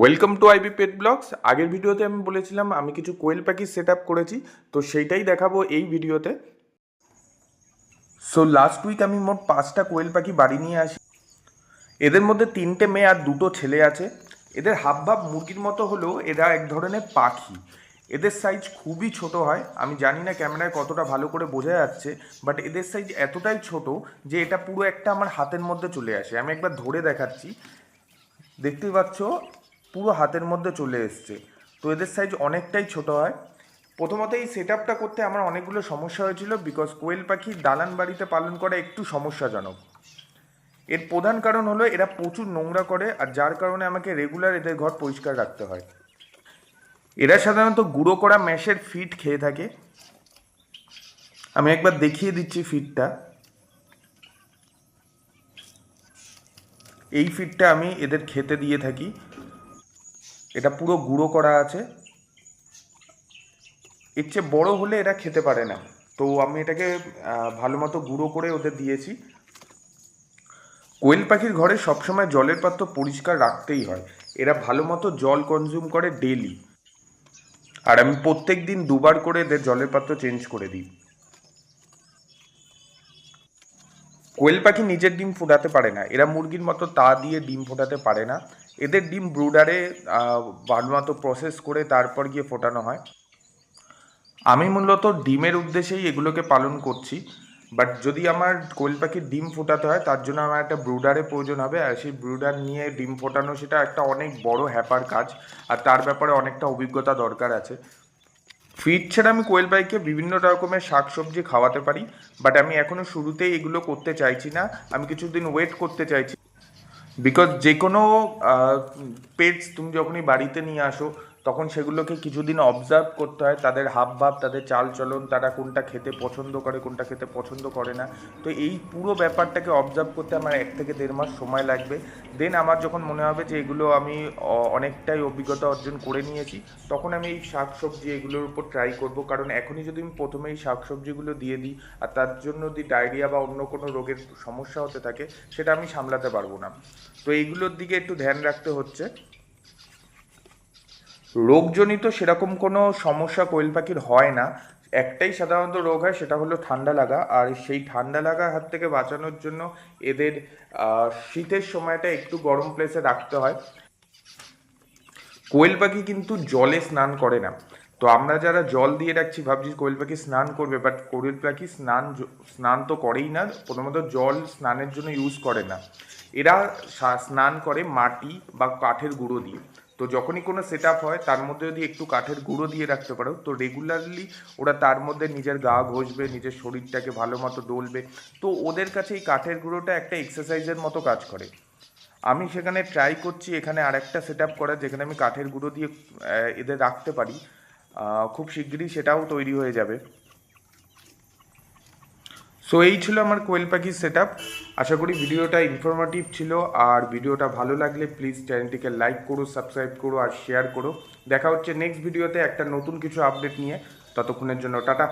Welcome to IB pet blogs আগের ভিডিওতে আমি বলেছিলাম, আমি কিছু কোয়েল পাখি সেট করেছি, তো সেইটাই দেখাবো এই ভিডিওতে। সো লাস্ট উইক আমি মোট পাঁচটা কোয়েল পাখি বাড়ি নিয়ে আসি। এদের মধ্যে তিনটে মেয়ে আর দুটো ছেলে আছে। এদের হাবভাব মুরগির মতো হলেও এরা এক ধরনের পাখি। এদের সাইজ খুবই ছোট হয়। আমি জানি না ক্যামেরায় কতটা ভালো করে বোঝা যাচ্ছে বাট এদের সাইজ এতটাই ছোট যে এটা পুরো একটা আমার হাতের মধ্যে চলে আসে। আমি একবার ধরে দেখাচ্ছি। দেখতেই পাচ্ছ পুরো হাতের মধ্যে চলে এসছে। তো এদের সাইজ অনেকটাই ছোট হয়। প্রথমত এই সেট আপটা করতে আমার অনেকগুলো সমস্যা হয়েছিল বিকজ কোয়েল পাখি দালান বাড়িতে পালন করা একটু সমস্যাজনক। এর প্রধান কারণ হলো এরা প্রচুর নোংরা করে আর যার কারণে আমাকে রেগুলার এদের ঘর পরিষ্কার রাখতে হয়। এরা সাধারণত গুঁড়ো করা ম্যাশের ফিট খেয়ে থাকে। আমি একবার দেখিয়ে দিচ্ছি ফিটটা এই ফিডটা আমি এদের খেতে দিয়ে থাকি। এটা পুরো গুঁড়ো করা আছে। এর চেয়ে বড়ো হলে এরা খেতে পারে না। তো আমি এটাকে ভালো মতো গুঁড়ো করে ওদের দিয়েছি। কোয়েল পাখির ঘরে সবসময় জলের পাত্র পরিষ্কার রাখতেই হয়। এরা ভালো মতো জল কনজিউম করে ডেলি আর আমি প্রত্যেক দিন দুবার করে এদের জলের পাত্র চেঞ্জ করে দিই। কোয়েল পাখি নিজের ডিম ফোটাতে পারে না। এরা মুরগির মতো তা দিয়ে ডিম ফোটাতে পারে না। এদের ডিম ব্রুডারে ভালো মতো প্রসেস করে তারপর গিয়ে ফোটানো হয়। আমি মূলত ডিমের উদ্দেশ্যেই এগুলোকে পালন করছি। বাট যদি আমার কোয়েল পাখির ডিম ফোটাতে হয়, তার জন্য আমার একটা ব্রুডারের প্রয়োজন হবে। আর সেই ব্রুডার নিয়ে ডিম ফোটানো সেটা একটা অনেক বড় হ্যাপার কাজ। আর তার ব্যাপারে অনেকটা অভিজ্ঞতা দরকার আছে। ফিড ছাড়া আমি কোয়েল বাইকে বিভিন্ন রকমের শাকসবজি খাওয়াতে পারি বাট আমি এখনও শুরুতেই এগুলো করতে চাইছি না। আমি কিছুদিন ওয়েট করতে চাইছি। বিকজ যে কোনো পেটস তুমি যখনই বাড়িতে নিয়ে আসো তখন সেগুলোকে কিছুদিন অবজার্ভ করতে হয়, তাদের হাব ভাব তাদের চাল চলন তারা কোনটা খেতে পছন্দ করে, কোনটা খেতে পছন্দ করে না। তো এই পুরো ব্যাপারটাকে অবজার্ভ করতে আমার এক থেকে দেড় মাস সময় লাগবে। দেন আমার যখন মনে হবে যে এগুলো আমি অনেকটাই অভিজ্ঞতা অর্জন করে নিয়েছি, তখন আমি এই শাকসবজি এগুলোর উপর ট্রাই করব। কারণ এখনই যদি আমি প্রথমে এই শাকসবজিগুলো দিয়ে দিই, আর তার জন্য যদি ডায়রিয়া বা অন্য কোনো রোগের সমস্যা হতে থাকে, সেটা আমি সামলাতে পারব না। তো এইগুলোর দিকে একটু ধ্যান রাখতে হচ্ছে। রোগজনিত সেরকম কোনো সমস্যা কোয়েল পাখির হয় না। একটাই সাধারণত রোগ হয়, সেটা হলো ঠান্ডা লাগা। আর সেই ঠান্ডা লাগার হাত থেকে বাঁচানোর জন্য এদের শীতের সময়টা একটু গরম প্লেসে রাখতে হয়। কোয়েল পাখি কিন্তু জলে স্নান করে না। তো আমরা যারা জল দিয়ে রাখছি, ভাবছি কোয়েল পাখি স্নান করবে বাট কোয়েল পাখি স্নান স্নান তো করেই না, প্রথমত জল স্নানের জন্য ইউজ করে না। এরা স্নান করে মাটি বা কাঠের গুঁড়ো দিয়ে। তো যখনই কোনো সেট হয়, তার মধ্যে যদি একটু কাঠের গুঁড়ো দিয়ে রাখতে পারো, তো রেগুলারলি ওরা তার মধ্যে নিজের গা ঘষবে, নিজের শরীরটাকে ভালো মতো ডলবে তো ওদের কাছে এই কাঠের গুঁড়োটা একটা এক্সারসাইজের মতো কাজ করে। আমি সেখানে ট্রাই করছি, এখানে আরেকটা সেট আপ করার, যেখানে আমি কাঠের গুঁড়ো দিয়ে এদের রাখতে পারি। খুব শিগগিরই সেটাও তৈরি হয়ে যাবে। সো এই ছিল আমার কোয়েল পাখির সেট আশা করি ভিডিওটা ইনফরমেটিভ ছিল। আর ভিডিওটা ভালো লাগলে প্লিজ চ্যানেলটিকে লাইক করো সাবস্ক্রাইব করো আর শেয়ার করো। দেখা হচ্ছে নেক্সট ভিডিওতে একটা নতুন কিছু আপডেট নিয়ে। ততক্ষণের জন্য টাটা।